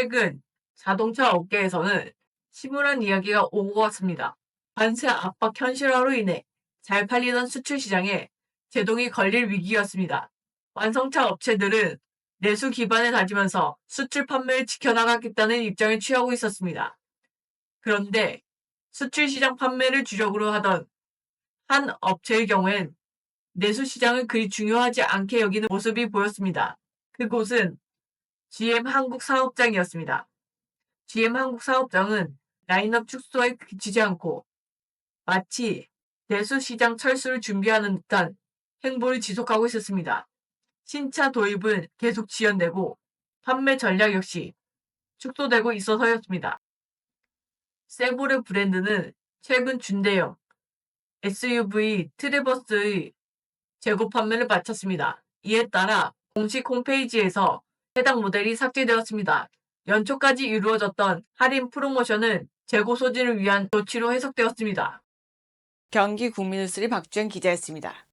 최근 자동차 업계에서는 심울한 이야기가 오고 갔습니다. 관세 압박 현실화로 인해 잘 팔리던 수출 시장에 제동이 걸릴 위기였습니다. 완성차 업체들은 내수 기반을 다지면서 수출 판매를 지켜나가겠다는 입장을 취하고 있었습니다. 그런데 수출 시장 판매를 주력으로 하던 한 업체의 경우엔 내수 시장을 그리 중요하지 않게 여기는 모습이 보였습니다. 그곳은 GM 한국 사업장이었습니다. GM 한국 사업장은 라인업 축소에 그치지 않고 마치 내수 시장 철수를 준비하는 듯한 행보를 지속하고 있었습니다. 신차 도입은 계속 지연되고 판매 전략 역시 축소되고 있어서였습니다. 세보르 브랜드는 최근 준대형 SUV 트레버스의 재고 판매를 마쳤습니다. 이에 따라 공식 홈페이지에서 해당 모델이 삭제되었습니다. 연초까지 이루어졌던 할인 프로모션은 재고 소진을 위한 조치로 해석되었습니다. 경기 국민뉴스리 박주영 기자였습니다.